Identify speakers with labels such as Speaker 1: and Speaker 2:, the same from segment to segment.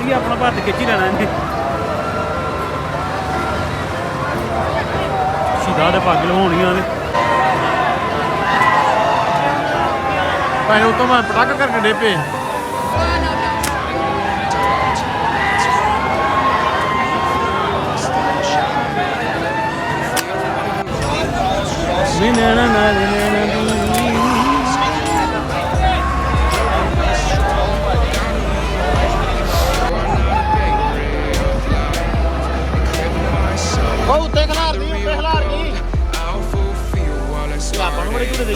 Speaker 1: ਜੀ, ਆਪਣਾ ਭਾਰਤ ਖਿੱਚ ਹੀ ਲੈਣਾ ਇਹਨੇ। ਸ਼ੀਦਾ ਦੇ ਪੱਗ ਲਵਾਉਣੀਆਂ ਨੇ।
Speaker 2: ਭਾਈ ਉਤੋਂ ਮੈਂ ਪਟਾਕ ਕਰਕੇ ਡੇਪੇ
Speaker 1: ਵੀ ਨੈਣਾ ਨਾਲ ਨੈਣਾ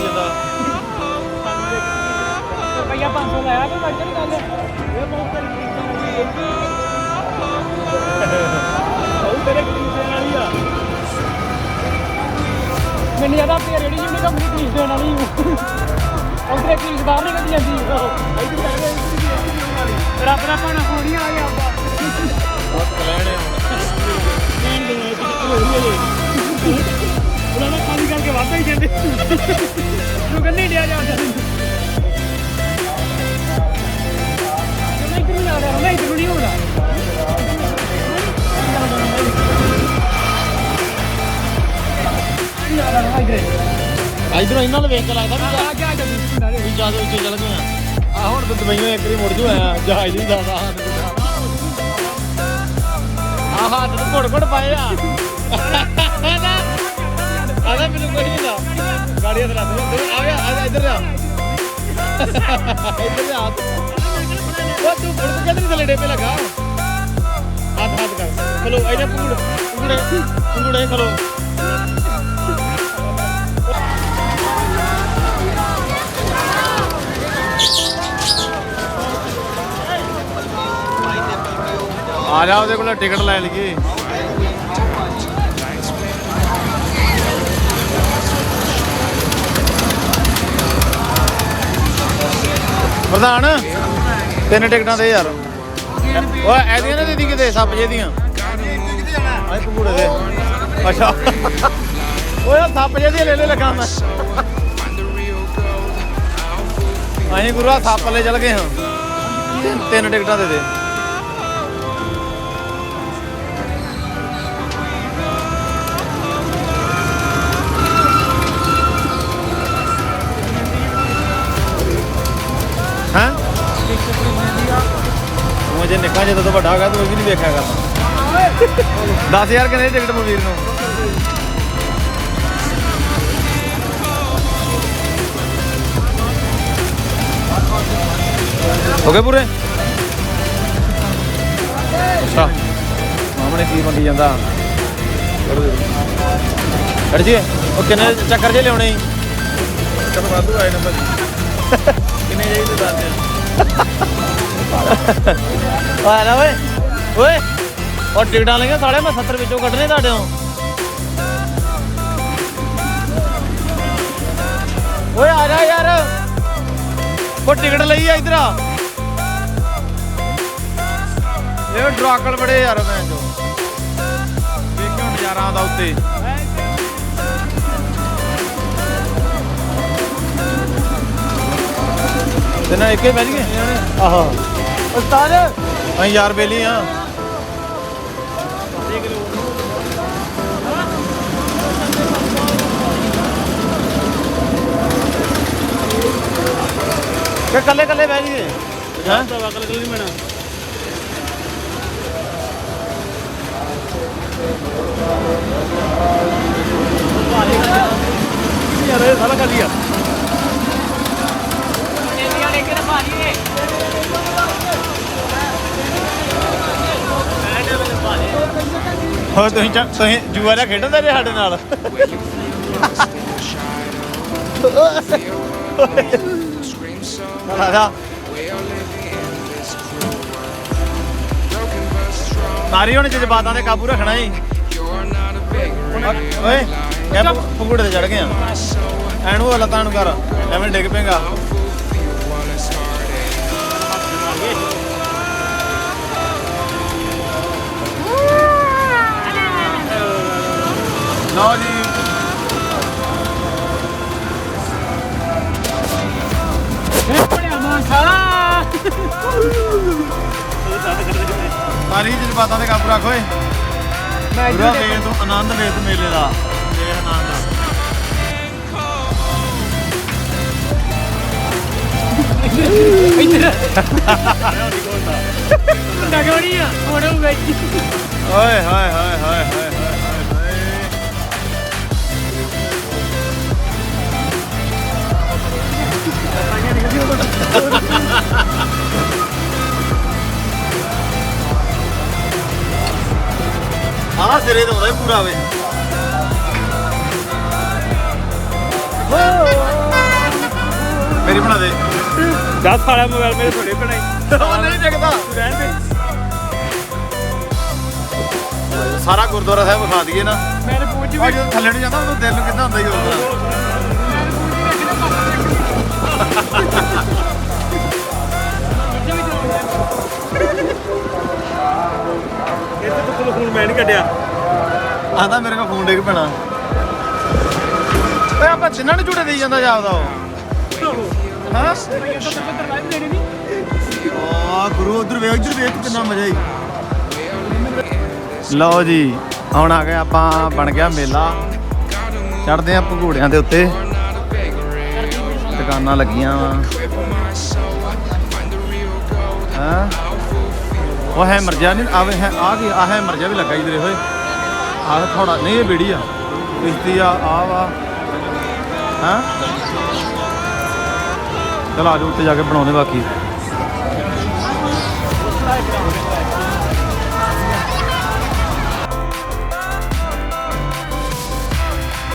Speaker 2: ਜਾਂਦਾ।
Speaker 1: ਰੁਪਈਆ 500 ਲਾਇਆ ਤੇ ਮੈਂ ਕਿਹੜੀ ਗੱਲ। ਇਹ ਬਹੁਤ ਤੇਰੀ ਉਹ ਤੇਰੇ ਕਲੀਸ ਦੇਣ ਵਾਲੀ ਆ। ਮੈਨੂੰ ਜ਼ਿਆਦਾ ਪੇ ਰੇੜੀ ਜਿੰਨੀ ਕੰਪਨੀ ਕਲੀਸ ਦੇਣ ਵਾਲੀ ਉਧਰੇ ਕਲੀਸ ਬਾਹਰ ਨਹੀਂ ਕੱਢੀ ਜਾਂਦੀ। ਇੱਥੇ ਚੱਲ ਗਏ ਰੱਬ ਦਾ ਪਾਣਾ ਹੋਣੀ ਆ ਗਿਆ ਆਪਾਂ
Speaker 2: ਲੈਣੇ
Speaker 1: ਲੈਣ ਦੇ ਨਾਲ। ਕਿਤੇ ਹੋਈ ਹੀ ਜਾਂਦੇ। ਨੂੰ ਕੰਨੀ ਡਿਆ ਜਾਂਦਾ ਮੈਂ ਕਿਹਨੂੰ ਲਾ ਰਿਹਾ ਮੈਂ ਇਧਰ ਨਹੀਂ ਹੋਣਾ। ਇਧਰ।
Speaker 2: ਇਹਨਾਂ ਨੂੰ ਵੇਖ ਕੇ ਲੱਗਦਾ ਵੀ
Speaker 1: ਆ ਗਿਆ ਜਦ
Speaker 2: ਵੀ ਜ਼ਿਆਦਾ ਉੱਚੇ ਚੱਲ ਗਏ ਆ ਆਹ ਹੁਣ ਤਾਂ ਦਵਾਈਆਂ ਇੱਕ ਵਾਰੀ ਮੁੜ ਜੂ ਆਇਆ ਜਹਾਜ਼ ਨਹੀਂ ਦਾਦਾ ਆਹ ਹੱਥ ਨੂੰ ਘੁੜ ਘੁੜ ਪਾਏ ਆ। ਆਦਾ ਮੈਨੂੰ ਕੋਈ ਨਹੀਂ ਦਾ ਗਾੜੀਆਂ ਤੇ ਰੱਖ ਦੇ ਆ ਗਿਆ, ਆ ਇੱਧਰ ਆ ਇੱਧਰ ਆ ਉਹ ਤੂੰ ਫੁੜ ਕੇ ਕਿੱਧਰ ਥੱਲੇ ਡੇਪੇ ਲਗਾ। ਹੱਥ ਹੱਥ ਕਰ। ਚਲੋ ਇਹਨੇ ਪੂੜ ਪੂੜੇ ਪੂੜੇ ਖਲੋ। ਆ ਜਾ ਉਹਦੇ ਕੋਲ ਟਿਕਟ ਲੈ ਲਈਏ। ਪ੍ਰਧਾਨ, ਤਿੰਨ ਟਿਕਟਾਂ ਦੇ ਯਾਰ। ਓਏ ਐਦੀਆਂ ਨਾ ਦੀਦੀ ਕਿਤੇ, ਸੱਪ ਜੇ ਦੀਆਂ। ਆਏ ਪੰਗੂੜੇ ਦੇ ਅੱਛਾ। ਓਏ, ਆਹ ਸੱਪ ਜੇ ਦੀਆਂ ਲੈ ਲੈ ਲਗਾ ਮੈਂ। ਅਸੀਂ ਆ ਸੱਪ ਲੈ ਚਲ ਗਏ ਹਾਂ। ਤਿੰਨ ਟਿਕਟਾਂ ਦੇ ਦੇ। ਜੇ ਨਿੱਕਾ ਜਦੋਂ ਤੋਂ ਵੱਡਾ ਹੋ ਗਿਆ ਤੂੰ ਇਹ ਵੀ ਨਹੀਂ ਵੇਖਿਆ ਕਰਨਾ 10000 ਕਿੰਨੇ ਦੀ ਟਿਕਟ ਮਵੀਰ ਨੂੰ? ਹੋ ਗਏ ਪੂਰੇ? ਅੱਛਾ। ਮਾਮਣੇ ਕੀ ਮੰਗੀ ਜਾਂਦਾ? ਅੜ ਜੀ। ਉਹ ਕਿੰਨੇ ਚੱਕਰ ਜੇ ਲਿਆਉਣੇ? ਚੱਕਰ ਵਾਧੂ ਆਏ ਨੰਬਰ ਕਿੰਨੇ ਜਾਈਦੇ ਦੱਸਦੇ ਆ ਆ ਲੈ ਓਏ। ਓਏ ਉਹ ਟਿਕਟਾਂ ਲਈਆਂ ਸਾਲੇ ਮੈਂ 70 ਵਿੱਚੋਂ ਕੱਢਣੇ ਤੁਹਾਡੇ ਓਏ ਆ ਜਾ ਯਾਰ। ਉਹ ਟਿਕਟ ਲਈ ਆ ਇਧਰ ਆ। ਇਹ ਡਰਾਕਲ ਬੜੇ ਯਾਰ ਮੈਂ ਜੋ ਵੇਖਿਓ ਨਜ਼ਾਰਾ ਆਉਂਦਾ ਉੱਤੇ। ਤੇ ਨਾ ਇੱਕੇ ਬਹਿ ਗਏ ਆਹੋ। ਉਸਤਾਦ ਅਸੀਂ ਯਾਰ ਬੇਲੀ ਆ ਕਿ ਕੱਲੇ ਕੱਲੇ ਬਹਿ ਜੀਏ ਹਾਂ
Speaker 1: ਤਾਂ ਵਕਲ ਕੋਈ ਨਹੀਂ ਬਣਾ
Speaker 2: ਯਾਰ ਇਹ ਸਾਲਾ ਕੱਲੀ ਆ ਹੋਰ ਤੁਸੀਂ ਚਾ- ਤੁਸੀਂ ਜੂਆ ਦਾ ਖੇਡਦੇ ਰਹੇ ਸਾਡੇ ਨਾਲ? ਜਾ ਨਾਰੀ ਹੁਣ ਜਜ਼ਬਾਤਾਂ ਤੇ ਕਾਬੂ ਰੱਖਣਾ ਹੀ। ਓਏ ਇਹ ਪੰਗੂੜੇ ਤੇ ਚੜ ਗਏ ਆ। ਐਨੂੰ ਲੱਤਾਂ ਨੂੰ ਕਰ ਐਵੇਂ ਡਿੱਗ ਪੇਗਾ
Speaker 1: ਇਹ ਬੜਿਆ ਮਾਂ ਖਾ
Speaker 2: ਸਾਰੀ ਜਜ਼ਬਾਤਾਂ ਤੇ ਕਾਬੂ ਰੱਖ ਓਏ।
Speaker 1: ਮੈਂ
Speaker 2: ਪੂਰਾ
Speaker 1: ਇੱਧਰ
Speaker 2: ਵੇਖ ਤੂੰ ਆਨੰਦ ਵੇਖ ਤੂੰ ਮੇਲੇ ਦਾ। ਵੇਖ ਆਨੰਦ।
Speaker 1: ਇੱਧਰ। ਆ ਹੁਣ ਉਹ ਵਿੱਚ
Speaker 2: ਓਏ ਹਾਏ ਹਾਏ ਹਾਏ ਹਾਏ। ਸਿਰੇ ਤੋਂ ਆਉਂਦਾ ਹੀ ਪੂਰਾ ਵੇ। ਮੇਰੀ ਬਣਾ ਦੇ।
Speaker 1: 10 ਸਾਲਾ ਮੋਬਾਈਲ ਮੇਰੇ ਥੋੜੇ ਬਣਾਈ
Speaker 2: ਉਹ ਨਹੀਂ ਦਿਖਦਾ।
Speaker 1: ਰਹਿਣ ਦੇ।
Speaker 2: ਸਾਰਾ ਗੁਰਦੁਆਰਾ ਸਾਹਿਬ ਵਿਖਾ ਦਈਏ ਨਾ।
Speaker 1: ਮੇਰੇ ਪਹੁੰਚ
Speaker 2: ਆ ਜਦੋਂ ਥੱਲੇ ਨੂੰ ਜਾਂਦਾ ਉਦੋਂ ਦਿਲ ਨੂੰ ਕਿੱਦਾਂ ਹੁੰਦਾ ਹੀ ਹੋਊਗਾ
Speaker 1: ਇੱਥੇ ਤੋਂ ਫੋਨ ਮੈਂ ਨਹੀਂ ਕੱਢਿਆ।
Speaker 2: ਆਂਦਾ ਮੇਰੇ ਕੋਲ ਫੋਨ ਡਿੱਗ ਪੈਣਾ। ਓਏ, ਆਪਾਂ ਜਿੰਨਾਂ ਨੂੰ ਝੂਟੇ ਦੇਈ ਜਾਂਦਾ ਜਾਪਦਾ ਉਹ। ਹਾਂ? ਆ ਗੁਰੂ ਉਧਰ ਵੇਖ ਉਧਰ ਵੇਖ ਕਿੰਨਾ ਮਜ਼ਾ ਹੀ ਲਓ ਜੀ, ਹੁਣ ਆ ਗਏ ਆਪਾਂ, ਬਣ ਗਿਆ ਮੇਲਾ। ਚੜਦੇ ਆ ਭਗੂੜਿਆਂ ਦੇ ਉੱਤੇ। ਦੁਕਾਨਾਂ ਲੱਗੀਆਂ ਵਾ। ਹਾਂ? ਉਹ ਹੈ ਮਰਜਾ ਨਹੀਂ ਆਵੇ ਹੈ ਆ ਕੀ ਆ ਹੈ ਮਰਜਾ ਵੀ ਲੱਗਾ ਇਧਰੇ ਹੋਏ ਆਹ ਥੋੜਾ ਨਹੀਂ, ਇਹ ਬੇੜੀ ਆ। ਕਿਸ਼ਤੀ ਆ ਆ ਵਾ। ਹਾਂ? ਚਲ ਆ ਜਾਓ ਉੱਤੇ ਜਾ ਕੇ ਬਣਾਉਣੇ ਬਾਕੀ।